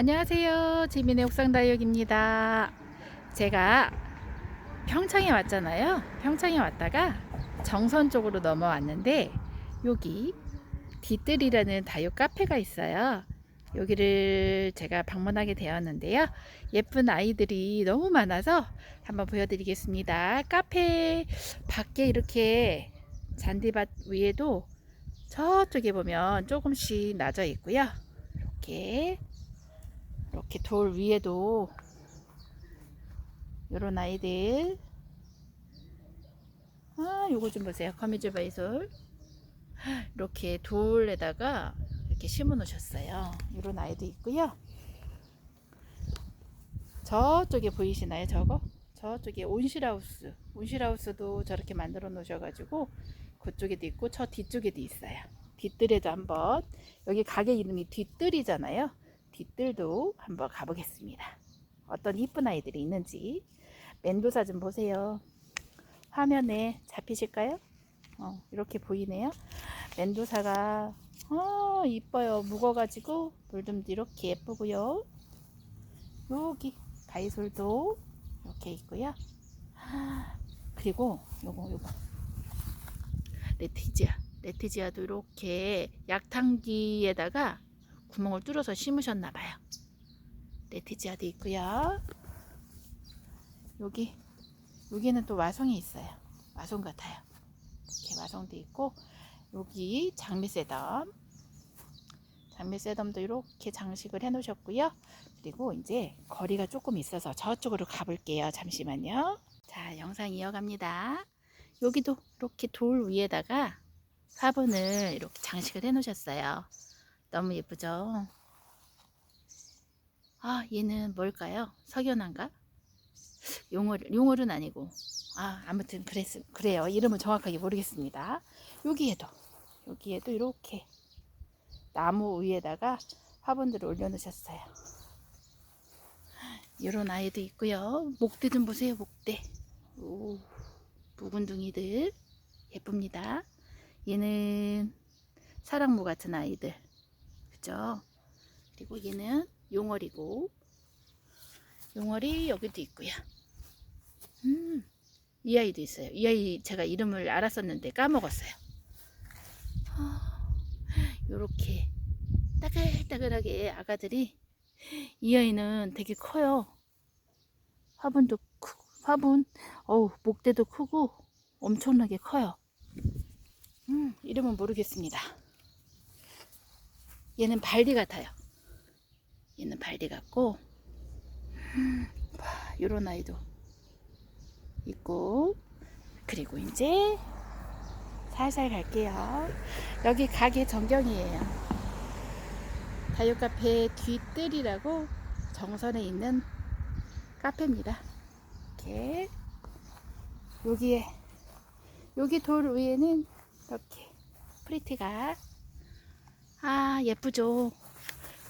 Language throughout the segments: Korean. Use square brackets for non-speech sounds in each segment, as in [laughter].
안녕하세요. 지민의 옥상 다육입니다. 제가 평창에 왔잖아요. 평창에 왔다가 정선 쪽으로 넘어왔는데 여기 뒤뜰이라는 다육 카페가 있어요. 여기를 제가 방문하게 되었는데요. 예쁜 아이들이 너무 많아서 한번 보여드리겠습니다. 카페 밖에 이렇게 잔디밭 위에도 저쪽에 보면 조금씩 낮아 있고요. 이렇게 이렇게 돌 위에도 요런 아이들. 아 요거 좀 보세요. 거미줄 바 이솔. 이렇게 돌에다가 이렇게 심어 놓으셨어요. 요런 아이도 있고요. 저쪽에 보이시나요 저거? 저쪽에 온실하우스. 온실하우스도 저렇게 만들어 놓으셔 가지고 그쪽에도 있고 저 뒤쪽에도 있어요. 뒤뜰에도 한번. 여기 가게 이름이 뒤뜰이잖아요 뒤뜰도 한번 가보겠습니다. 어떤 이쁜 아이들이 있는지 멘도사 좀 보세요. 화면에 잡히실까요? 어, 이렇게 보이네요. 멘도사가 어, 이뻐요. 묵어가지고 물듬도 이렇게 예쁘고요. 여기 바이솔도 이렇게 있고요. 그리고 요거 요거 레티지아 레티지아도 이렇게 약탕기에다가 구멍을 뚫어서 심으셨나 봐요. 레티지아도 있고요. 여기 여기는 또 와송이 있어요. 와송 같아요. 이렇게 와송도 있고 여기 장미세덤 장미세덤도 이렇게 장식을 해 놓으셨고요. 그리고 이제 거리가 조금 있어서 저쪽으로 가볼게요. 잠시만요. 자, 영상 이어갑니다. 여기도 이렇게 돌 위에다가 화분을 이렇게 장식을 해 놓으셨어요. 너무 예쁘죠? 아, 얘는 뭘까요? 석연한가? 용월, 용월은 아니고. 아, 아무튼 그랬, 그래요. 이름은 정확하게 모르겠습니다. 여기에도, 여기에도 이렇게 나무 위에다가 화분들을 올려놓으셨어요. 이런 아이도 있고요. 목대 좀 보세요, 목대. 오, 묵은둥이들. 예쁩니다. 얘는 사랑무 같은 아이들. 그죠? 그리고 얘는 용월이고 용월이 여기도 있고요. 음, 이 아이도 있어요. 이 아이 제가 이름을 알았었는데 까먹었어요. 이렇게 따글따글하게 아가들이 이 아이는 되게 커요. 화분도 크고 화분 어우 목대도 크고 엄청나게 커요. 음, 이름은 모르겠습니다. 얘는 발디 같아요. 얘는 발디 같고, 음, 요런 아이도 있고, 그리고 이제 살살 갈게요. 여기 가게 전경이에요. 다육 카페 뒤뜰이라고 정선에 있는 카페입니다. 이렇게 여기에 여기 돌 위에는 이렇게 프리티가 아, 예쁘죠?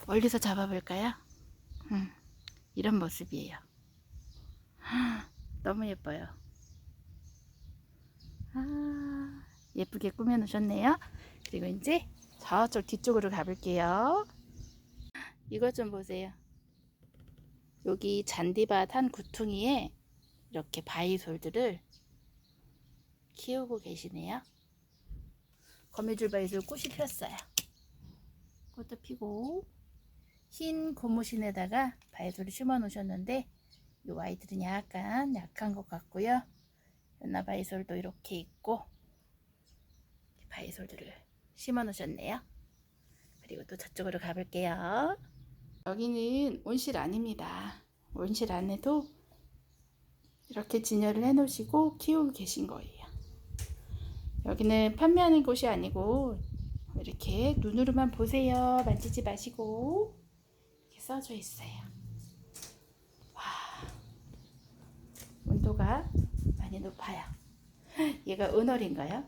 멀리서 잡아볼까요? 음, 이런 모습이에요. 너무 예뻐요. 아, 예쁘게 꾸며 놓으셨네요. 그리고 이제 저쪽 뒤쪽으로 가볼게요. 이것 좀 보세요. 여기 잔디밭 한 구퉁이에 이렇게 바이솔들을 키우고 계시네요. 거미줄 바이솔 꽃이 폈어요. 꽃도 피고 흰 고무신에다가 바이솔을 심어 놓으셨는데 이 아이들은 약간 약한 것 같고요. 연나 바이솔도 이렇게 있고 바이솔들을 심어 놓으셨네요. 그리고 또 저쪽으로 가볼게요. 여기는 온실 아닙니다. 온실 안에도 이렇게 진열을 해 놓으시고 키우고 계신 거예요. 여기는 판매하는 곳이 아니고 이렇게 눈으로만 보세요. 만지지 마시고 이렇게 써져 있어요. 와, 온도가 많이 높아요. 얘가 은얼인가요?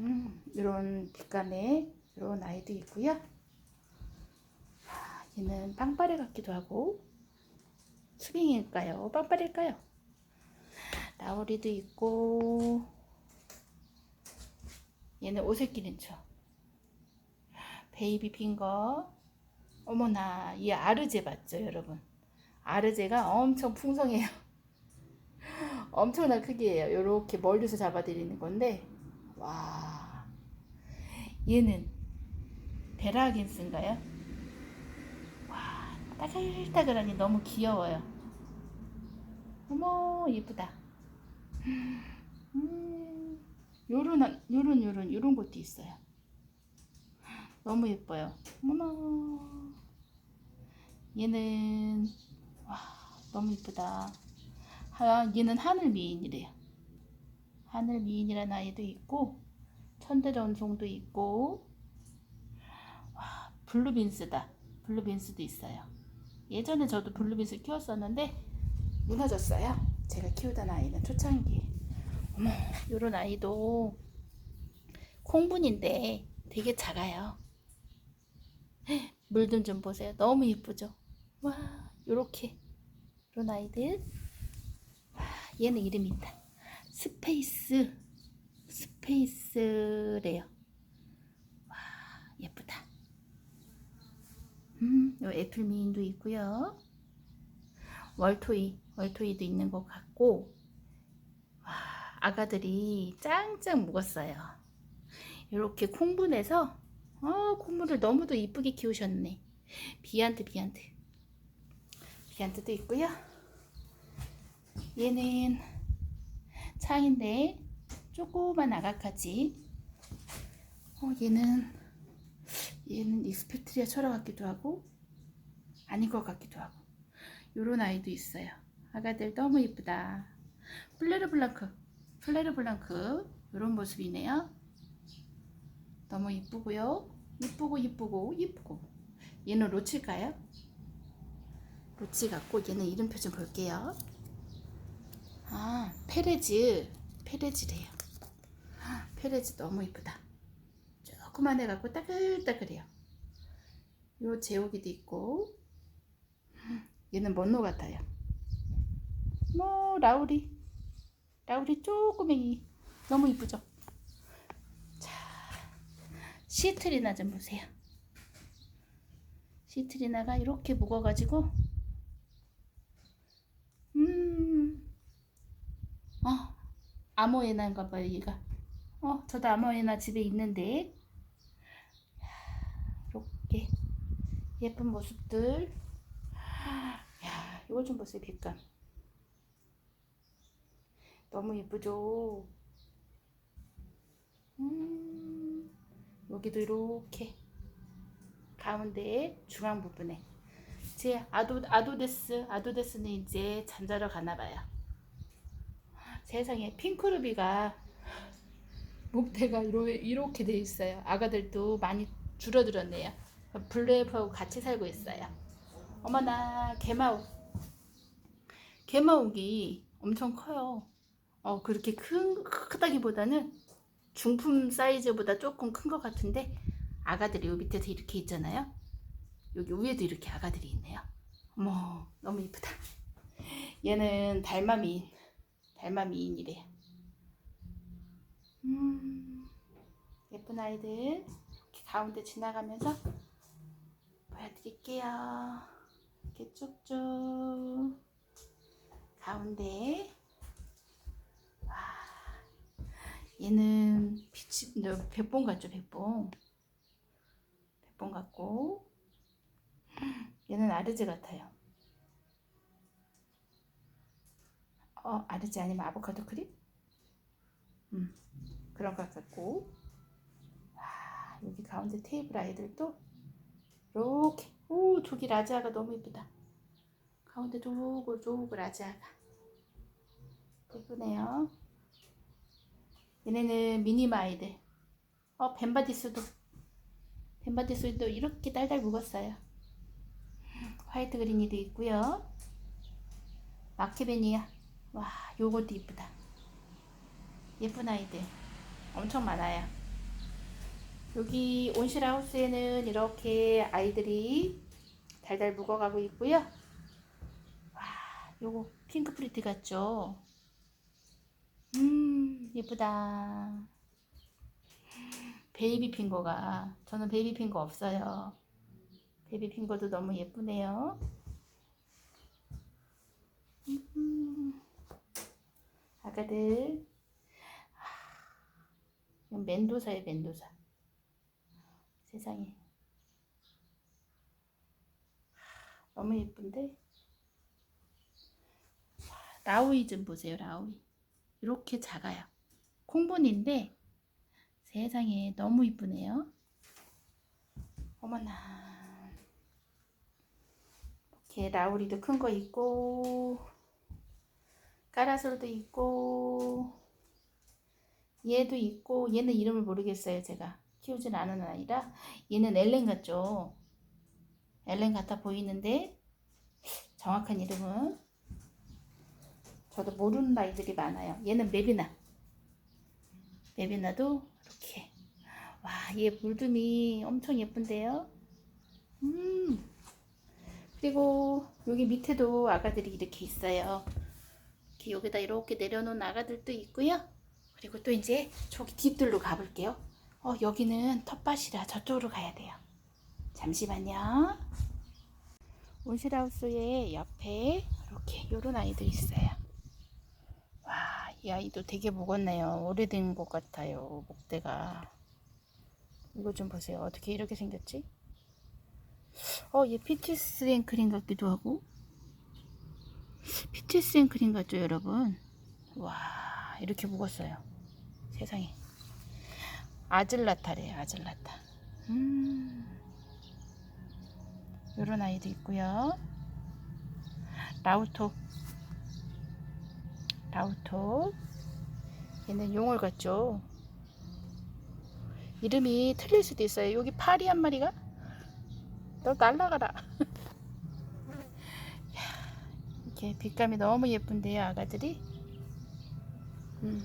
음, 이런 빛감의 이런 아이도 있고요. 와, 얘는 빵빠레 같기도 하고 수빙일까요? 빵빠레일까요? 나오리도 있고 얘는 오색기린초 베이비 핑거. 어머나 이 아르제 봤죠 여러분? 아르제가 엄청 풍성해요. [laughs] 엄청난 크기예요. 이렇게 멀리서 잡아드리는 건데 와. 얘는 베라긴스인가요? 와 따글따글하니 너무 귀여워요. 어머 예쁘다. 음 요런 요런 요런 요런 것도 있어요. 너무 예뻐요. 어머나. 얘는 와 너무 예쁘다. 하, 얘는 하늘 미인이래요. 하늘 미인이라는 아이도 있고 천대 전송도 있고 와 블루빈스다. 블루빈스도 있어요. 예전에 저도 블루빈스 키웠었는데 무너졌어요. 제가 키우던 아이는 초창기 어머 요런 아이도 콩분인데 되게 작아요. 물좀좀 보세요. 너무 예쁘죠? 와 요렇게. 이런 아이들. 와, 얘는 이름이 있다. 스페이스. 스페이스래요. 와 예쁘다. 음요 애플미인도 있고요. 월토이 월토이도 있는 것 같고. 와 아가들이 짱짱 묵었어요 이렇게 콩분해서 어 콩물을 너무도 이쁘게 키우셨네 비안트 비안트 비안트도 있고요. 얘는 창인데 조그만 아가까지. 어, 얘는 얘는 익스페트리아 철화 같기도 하고 아닌 것 같기도 하고 요런 아이도 있어요. 아가들 너무 이쁘다. 플레르 블랑크, 플레르 블랑크 요런 모습이네요. 너무 이쁘고요. 이쁘고 이쁘고 이쁘고 얘는 로치일까요? 로치 같고 얘는 이름표 좀 볼게요. 아 페레즈 페레즈래요. 아, 페레즈 너무 이쁘다. 조그만 해갖고 따글따글해요. 요 제오기도 있고 얘는 먼노 같아요. 뭐 라우리 라우리 조그맹이 너무 이쁘죠? 자 시트리나 좀 보세요. 시트리나가 이렇게 묵어가지고 음, 어, 아모에나인가 봐요, 얘가. 어, 저도 아모에나 집에 있는데, 이렇게 예쁜 모습들. 야, 이거 좀 보세요, 빛감. 너무 예쁘죠? 음, 여기도 이렇게 가운데 중앙 부분에 제 아도 아도데스 아도데스는 이제 잠자러 가나 봐요. 세상에 핑크루비가 목대가 이렇게 돼 있어요. 아가들도 많이 줄어들었네요. 블루에프하고 같이 살고 있어요. 어머나 개마옥 개마옥이 엄청 커요. 어 그렇게 큰 크다기보다는 중품 사이즈보다 조금 큰 것 같은데 아가들이 요 밑에서 이렇게 있잖아요. 여기 위에도 이렇게 아가들이 있네요. 어머 너무 이쁘다. 얘는 달마미인 달마미인이래. 음 예쁜 아이들 이렇게 가운데 지나가면서 보여드릴게요. 이렇게 쭉쭉 가운데 와 얘는 빛이 백봉 같죠 백봉 백봉 같고 얘는 아르제 같아요. 어, 아르제 아니면 아보카도 크림? 음, 그런 것 같고. 와, 여기 가운데 테이블 아이들도 이렇게. 오, 저기 라지아가 너무 예쁘다. 가운데 조글조글 라지아가. 예쁘네요. 얘네는 미니마 아이들. 어, 벤바디스도. 벤바디스도 이렇게 달달 묵었어요. 화이트 그린이도 있고요. 마케베니아. 와, 요것도 이쁘다. 예쁜 아이들. 엄청 많아요. 여기 온실하우스에는 이렇게 아이들이 달달 묵어가고 있고요. 와, 요거 핑크 프리티 같죠? 음, 예쁘다. 베이비 핑거가. 저는 베이비 핑거 없어요. 베비 핑거도 너무 예쁘네요. 음, 아가들. 멘도사예요, 멘도사. 세상에. 너무 예쁜데? 라우이 좀 보세요, 라우이. 이렇게 작아요. 콩분인데 세상에 너무 이쁘네요. 어머나. 이렇게 라우리도 큰 거 있고 까라솔도 있고 얘도 있고 얘는 이름을 모르겠어요 제가 키우진 않은 아이라 얘는 엘렌 같죠 엘렌 같아 보이는데 정확한 이름은 저도 모르는 아이들이 많아요 얘는 메비나 메비나도 이렇게 와 얘 물듬이 엄청 예쁜데요 음 그리고 여기 밑에도 아가들이 이렇게 있어요 이렇게 여기다 이렇게 내려놓은 아가들도 있고요. 그리고 또 이제 저기 뒷들로 가볼게요. 어, 여기는 텃밭이라 저쪽으로 가야 돼요. 잠시만요. 온실하우스의 옆에 이렇게 요런 아이들 있어요. 와, 이 아이도 되게 무겁네요. 오래된 것 같아요. 목대가. 이거 좀 보세요. 어떻게 이렇게 생겼지? 어, 얘 피티스 앵크린 같기도 하고. 피티스 앵크린 같죠, 여러분? 와, 이렇게 묵었어요. 세상에. 아즐라타래요, 아즐라타. 음. 요런 아이도 있고요. 라우토. 라우토. 얘는 용을 같죠? 이름이 틀릴 수도 있어요. 여기 파리 한 마리가? 너 날라가라. [laughs] 이렇게 빛감이 너무 예쁜데요, 아가들이. 음.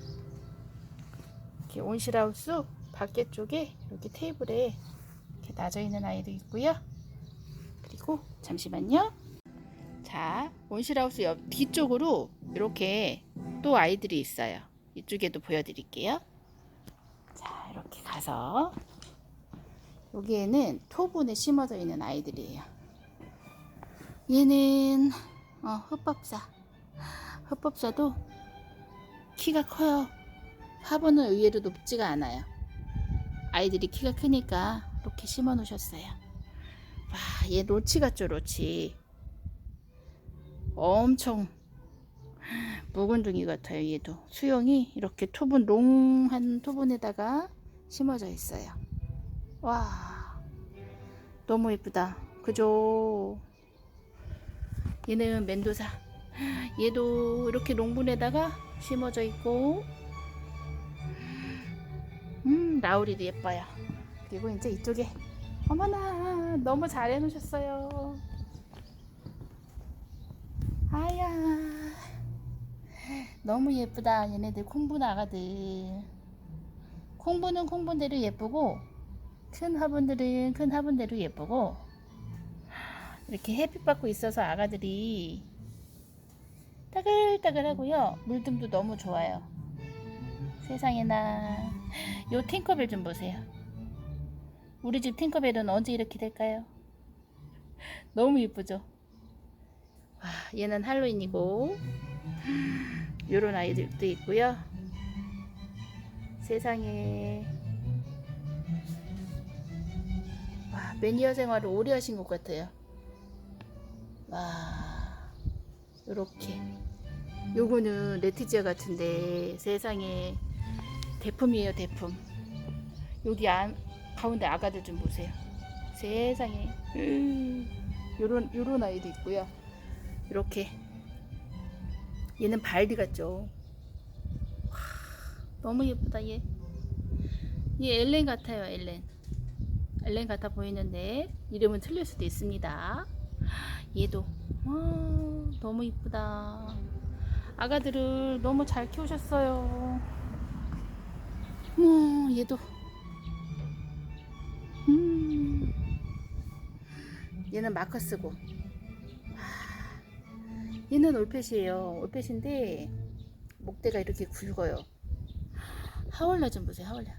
이렇게 온실하우스 밖에 쪽에 여기 테이블에 이렇게 놔져 있는 아이도 있고요. 그리고 잠시만요. 자, 온실하우스 옆 뒤쪽으로 이렇게 또 아이들이 있어요. 이쪽에도 보여드릴게요. 자, 이렇게 가서 여기에는 토분에 심어져 있는 아이들이에요. 얘는 어, 흡법사. 흡법사도 키가 커요. 화분은 의외로 높지가 않아요. 아이들이 키가 크니까 이렇게 심어 놓으셨어요. 와, 얘 로치 같죠, 로치. 엄청 묵은둥이 같아요, 얘도. 수영이 이렇게 토분, 롱한 토분에다가 심어져 있어요. 와, 너무 예쁘다. 그죠? 얘는 멘도사. 얘도 이렇게 롱분에다가 심어져 있고, 음, 라우리도 예뻐요. 그리고 이제 이쪽에, 어머나, 너무 잘 해놓으셨어요. 아야, 너무 예쁘다. 얘네들 콩분 아가들. 콩분은 콩분대로 예쁘고, 큰 화분들은 큰 화분대로 예쁘고, 이렇게 햇빛 받고 있어서 아가들이 따글따글하고요. 물듬도 너무 좋아요. 세상에나. 요 팅커벨 좀 보세요. 우리 집 팅커벨은 언제 이렇게 될까요? 너무 예쁘죠? 와, 얘는 할로윈이고, 요런 아이들도 있고요. 세상에. 와, 매니어 생활을 오래 하신 것 같아요. 와, 요렇게. 요거는 레티지아 같은데 세상에 대품이에요, 대품. 여기 안, 가운데 아가들 좀 보세요. 세상에. 음, 요런, 요런 아이도 있고요. 이렇게. 얘는 발디 같죠. 와, 너무 예쁘다, 얘. 얘 엘렌 같아요, 엘렌. 엘렌 같아 보이는데, 이름은 틀릴 수도 있습니다. 얘도 와, 너무 이쁘다. 아가들을 너무 잘 키우셨어요. 어, 얘도 음, 얘는 마커스고 얘는 올펫이에요. 올펫인데 목대가 이렇게 굵어요. 하월라 좀 보세요. 하월라.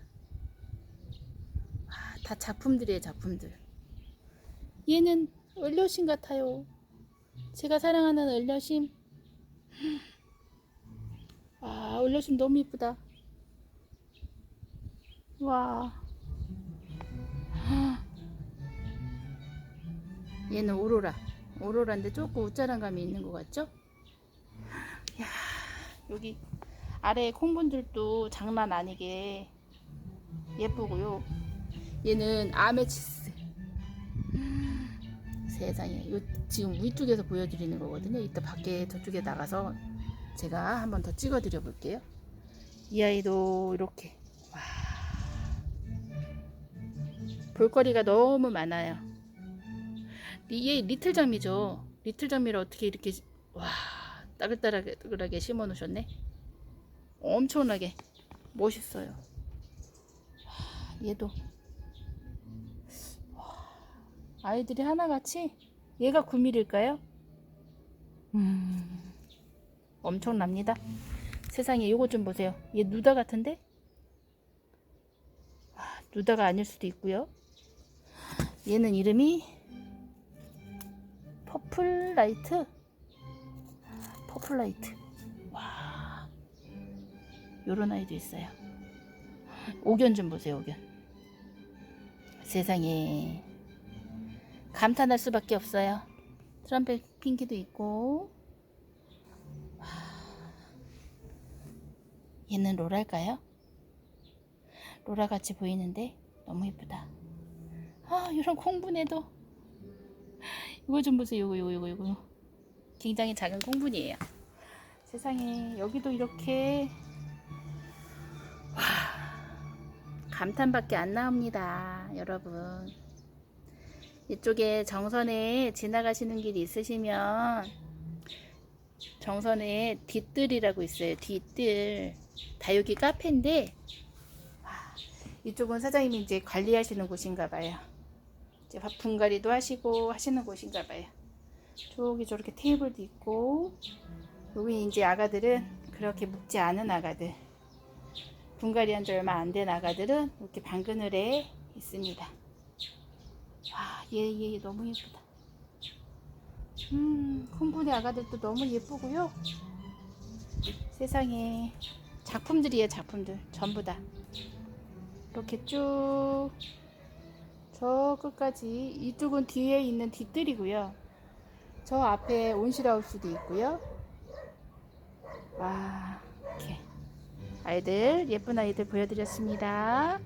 아, 다 작품들이에요. 작품들. 얘는 을려심 같아요. 제가 사랑하는 을려심. 아, 을려심 너무 이쁘다. 와. 얘는 오로라. 오로라인데 조금 우짜란 감이 있는 것 같죠? 야, 여기 아래 콩분들도 장난 아니게 예쁘고요. 얘는 아메치스. 세상에, 요 지금 위쪽에서 보여드리는 거거든요. 이따 밖에 저쪽에 나가서 제가 한번 더 찍어드려 볼게요. 이 아이도 이렇게 와 볼거리가 너무 많아요. 얘 리틀 잠이죠. 리틀 잠이를 어떻게 이렇게 와 따글따글하게 심어 놓으셨네. 엄청나게 멋있어요. 와, 얘도 와, 아이들이 하나같이 얘가 9mm일까요? 음 엄청납니다. 세상에 이거 좀 보세요. 얘 누다 같은데? 아, 누다가 아닐 수도 있고요. 얘는 이름이 퍼플 라이트. 퍼플 라이트. 와. 요런 아이도 있어요. 옥연 좀 보세요, 옥연. 세상에. 감탄할 수밖에 없어요. 트럼펫 핑키도 있고. 얘는 로라일까요? 로라 같이 보이는데 너무 예쁘다. 아, 이런 콩분에도 이거 좀 보세요. 이거 이거 이거 이거. 굉장히 작은 콩분이에요. 세상에 여기도 이렇게 와, 감탄밖에 안 나옵니다, 여러분. 이쪽에 정선에 지나가시는 길이 있으시면 정선에 뒷뜰이라고 있어요. 뒷뜰. 다육이 카페인데 와, 이쪽은 사장님이 이제 관리하시는 곳인가 봐요. 이제 분갈이도 하시고 하시는 곳인가 봐요. 저기 저렇게 테이블도 있고 여기 이제 아가들은 그렇게 묵지 않은 아가들 분갈이 한 지 얼마 안 된 아가들은 이렇게 방그늘에 있습니다. 와, 얘, 얘 너무 예쁘다. 음, 콩분의 아가들도 너무 예쁘고요. 세상에 작품들이에요, 작품들. 전부 다. 이렇게 쭉, 저 끝까지. 이쪽은 뒤에 있는 뒷뜰이고요. 저 앞에 온실하우스도 있고요. 와, 이렇게. 아이들, 예쁜 아이들 보여드렸습니다.